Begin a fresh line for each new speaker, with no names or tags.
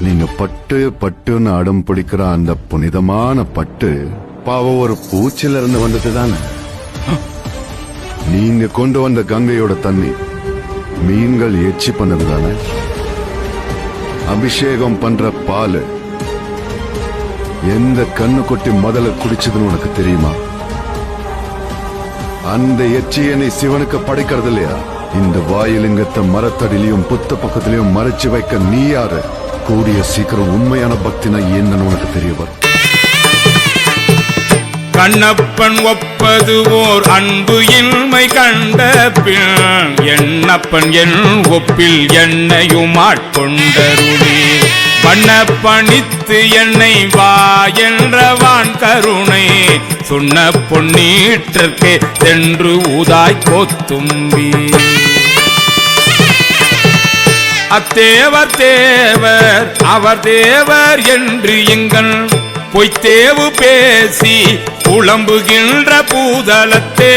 நீங்க பட்டு பட்டுன்னு அடம் பிடிக்கிற அந்த புனிதமான பட்டு பாவம் ஒரு பூச்சில இருந்து வந்தது தானே நீங்க கொண்டு வந்த கங்கையோட தண்ணி மீன்கள் எச்சி பண்ணது தானே அபிஷேகம் பண்ற பால் எந்த கண்ணு கொட்டி முதல்ல குடிச்சதுன்னு உனக்கு தெரியுமா? அந்த எச்சியை நீ சிவனுக்கு படைக்கிறது இல்லையா இந்த வாயிலிங்கத்தை மரத்தடியிலையும் புத்த பக்கத்திலையும் மறைச்சு வைக்க நீ யாரு? கூடிய சீக்கிரம் உண்மையான பக்தினா என்னன்னு உனக்கு தெரிய வரும்.
கண்ணப்பன் ஒப்பது ஓர் அன்பு இன்மை கண்ட பின் எண்ணப்பன் என் ஒப்பில் என்னையும் ஆட்கொண்டருளி. என்னை வா என்றவான் கருணை சொன்ன பொன்னீற்றற்கே சென்று ஊதாய் கோத்தும்பி அத்தேவர் தேவர் அவர் தேவர் என்று எங்கள் பொய்த்தேவு பேசி புலம்புகின்ற பூதலத்தே.